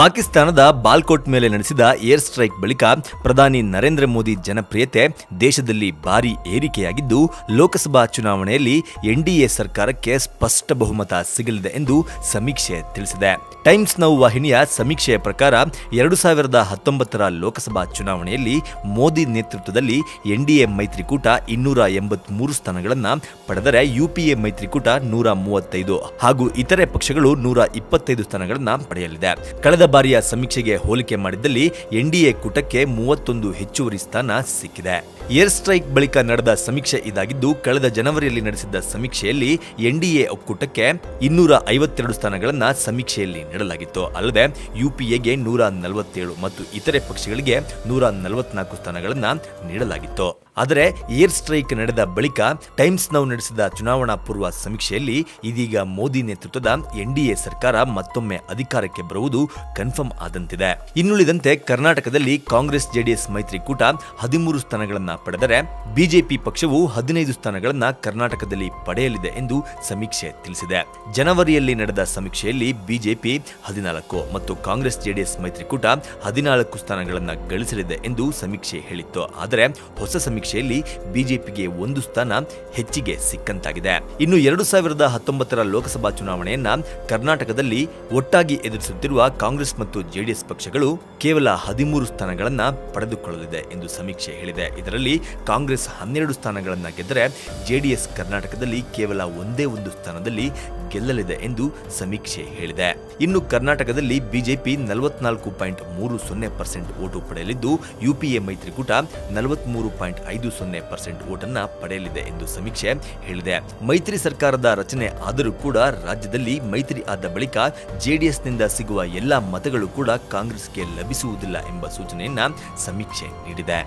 ಪಾಕಿಸ್ತಾನದ ಬಾಲ್ಕೋಟ್ ಮೇಲೆ ನಡೆಸಿದ ಏರ್ ಸ್ಟ್ರೈಕ್ ಬಳಿಕ ಪ್ರಧಾನಿ ನರೇಂದ್ರ ಮೋದಿ ಜನಪ್ರಿಯತೆ ದೇಶದಲ್ಲಿ ಭಾರೀ ಏರಿಕೆಯಾಗಿದ್ದು, ಲೋಕಸಭಾ ಚುನಾವಣೆಯಲ್ಲಿ ಎನ್ಡಿಎ ಸರ್ಕಾರಕ್ಕೆ ಸ್ಪಷ್ಟ ಬಹುಮತ ಸಿಗಲಿದೆ ಎಂದು ಸಮೀಕ್ಷೆ ತಿಳಿಸಿದೆ. ಟೈಮ್ಸ್ ನೌ ವಾಹಿನಿಯ ಸಮೀಕ್ಷೆಯ ಪ್ರಕಾರ, ಎರಡು ಸಾವಿರದ ಹತ್ತೊಂಬತ್ತರ ಲೋಕಸಭಾ ಚುನಾವಣೆಯಲ್ಲಿ ಮೋದಿ ನೇತೃತ್ವದಲ್ಲಿ ಎನ್ಡಿಎ ಮೈತ್ರಿಕೂಟ ಇನ್ನೂರ ಎಂಬತ್ಮೂರು ಸ್ಥಾನಗಳನ್ನು ಪಡೆದರೆ ಯುಪಿಎ ಮೈತ್ರಿಕೂಟ ನೂರ ಮೂವತ್ತೈದು ಹಾಗೂ ಇತರೆ ಪಕ್ಷಗಳು ನೂರ ಇಪ್ಪತ್ತೈದು ಸ್ಥಾನಗಳನ್ನು ಪಡೆಯಲಿದೆ. ಕಳೆದ ಬಾರಿಯ ಸಮೀಕ್ಷೆಗೆ ಹೋಲಿಕೆ ಮಾಡಿದಲ್ಲಿ ಎನ್ಡಿಎ ಕೂಟಕ್ಕೆ ಮೂವತ್ತೊಂದು ಹೆಚ್ಚುವರಿ ಸ್ಥಾನ ಸಿಕ್ಕಿದೆ. ಏರ್ ಸ್ಟ್ರೈಕ್ ಬಳಿಕ ನಡೆದ ಸಮೀಕ್ಷೆ ಇದಾಗಿದ್ದು, ಕಳೆದ ಜನವರಿಯಲ್ಲಿ ನಡೆಸಿದ್ದ ಸಮೀಕ್ಷೆಯಲ್ಲಿ ಎನ್ಡಿಎ ಒಕ್ಕೂಟಕ್ಕೆ ಇನ್ನೂರ ಐವತ್ತೆರಡು ಸ್ಥಾನಗಳನ್ನು ಸಮೀಕ್ಷೆಯಲ್ಲಿ ನೀಡಲಾಗಿತ್ತು. ಅಲ್ಲದೆ, ಯುಪಿಎಗೆ ನೂರ ನಲವತ್ತೇಳು ಮತ್ತು ಇತರೆ ಪಕ್ಷಗಳಿಗೆ ನೂರ ನಲವತ್ನಾಲ್ಕು ಸ್ಥಾನಗಳನ್ನು ನೀಡಲಾಗಿತ್ತು. ಆದರೆ, ಏರ್ ಸ್ಟ್ರೈಕ್ ನಡೆದ ಬಳಿಕ ಟೈಮ್ಸ್ ನೌ ನಡೆಸಿದ ಚುನಾವಣಾ ಪೂರ್ವ ಸಮೀಕ್ಷೆಯಲ್ಲಿ ಇದೀಗ ಮೋದಿ ನೇತೃತ್ವದ ಎನ್ಡಿಎ ಸರ್ಕಾರ ಮತ್ತೊಮ್ಮೆ ಅಧಿಕಾರಕ್ಕೆ ಬರುವುದು ಕನ್ಫರ್ಮ್ ಆದಂತಿದೆ. ಇನ್ನುಳಿದಂತೆ ಕರ್ನಾಟಕದಲ್ಲಿ ಕಾಂಗ್ರೆಸ್, ಜೆಡಿಎಸ್ ಮೈತ್ರಿಕೂಟ ಹದಿಮೂರು ಸ್ಥಾನಗಳನ್ನ ಪಡೆದರೆ ಬಿಜೆಪಿ ಪಕ್ಷವು ಹದಿನೈದು ಸ್ಥಾನಗಳನ್ನ ಕರ್ನಾಟಕದಲ್ಲಿ ಪಡೆಯಲಿದೆ ಎಂದು ಸಮೀಕ್ಷೆ ತಿಳಿಸಿದೆ. ಜನವರಿಯಲ್ಲಿ ನಡೆದ ಸಮೀಕ್ಷೆಯಲ್ಲಿ ಬಿಜೆಪಿ ಹದಿನಾಲ್ಕು ಮತ್ತು ಕಾಂಗ್ರೆಸ್, ಜೆಡಿಎಸ್ ಮೈತ್ರಿಕೂಟ ಹದಿನಾಲ್ಕು ಸ್ಥಾನಗಳನ್ನ ಗಳಿಸಲಿದೆ ಎಂದು ಸಮೀಕ್ಷೆ ಹೇಳಿತ್ತು. ಆದರೆ ಹೊಸ ಸಮೀಕ್ಷೆಯಲ್ಲಿ ಬಿಜೆಪಿಗೆ ಒಂದು ಸ್ಥಾನ ಹೆಚ್ಚಿಗೆ ಸಿಕ್ಕಂತಾಗಿದೆ. ಇನ್ನು ಎರಡು ಸಾವಿರದ ಹತ್ತೊಂಬತ್ತರ ಲೋಕಸಭಾ ಚುನಾವಣೆಯನ್ನ ಕರ್ನಾಟಕದಲ್ಲಿ ಒಟ್ಟಾಗಿ ಎದುರಿಸುತ್ತಿರುವ ಕಾಂಗ್ರೆಸ್ ಮತ್ತು ಜೆಡಿಎಸ್ ಪಕ್ಷಗಳು ಕೇವಲ ಹದಿಮೂರು ಸ್ಥಾನಗಳನ್ನು ಪಡೆದುಕೊಳ್ಳಲಿದೆ ಎಂದು ಸಮೀಕ್ಷೆ ಹೇಳಿದೆ. ಇದರಲ್ಲಿ ಕಾಂಗ್ರೆಸ್ ಹನ್ನೆರಡು ಸ್ಥಾನಗಳನ್ನು ಗೆದ್ದರೆ ಜೆಡಿಎಸ್ ಕರ್ನಾಟಕದಲ್ಲಿ ಕೇವಲ ಒಂದೇ ಒಂದು ಸ್ಥಾನದಲ್ಲಿ ಗೆಲ್ಲಲಿದೆ ಎಂದು ಸಮೀಕ್ಷೆ ಹೇಳಿದೆ. ಇನ್ನು ಕರ್ನಾಟಕದಲ್ಲಿ ಬಿಜೆಪಿ ನಲವತ್ನಾಲ್ಕು ಪಾಯಿಂಟ್ ಮೂರು ಸೊನ್ನೆ ಪರ್ಸೆಂಟ್ ಓಟು ಪಡೆಯಲಿದ್ದು, ಯುಪಿಎ ಮೈತ್ರಿಕೂಟ ನಲವತ್ಮೂರು ಪಾಯಿಂಟ್ ಐದು ಸೊನ್ನೆ ಪರ್ಸೆಂಟ್ ಓಟನ್ನ ಪಡೆಯಲಿದೆ ಎಂದು ಸಮೀಕ್ಷೆ ಹೇಳಿದೆ. ಮೈತ್ರಿ ಸರ್ಕಾರದ ರಚನೆ ಆದರೂ ಕೂಡ ರಾಜ್ಯದಲ್ಲಿ ಮೈತ್ರಿ ಆದ ಬಳಿಕ ಜೆಡಿಎಸ್ನಿಂದ ಸಿಗುವ ಎಲ್ಲಾ ಮತಗಳು ಕೂಡ ಕಾಂಗ್ರೆಸ್ಗೆ ಲಭಿಸುವುದಿಲ್ಲ ಎಂಬ ಸೂಚನೆಯನ್ನ ಸಮೀಕ್ಷೆ ನೀಡಿದೆ.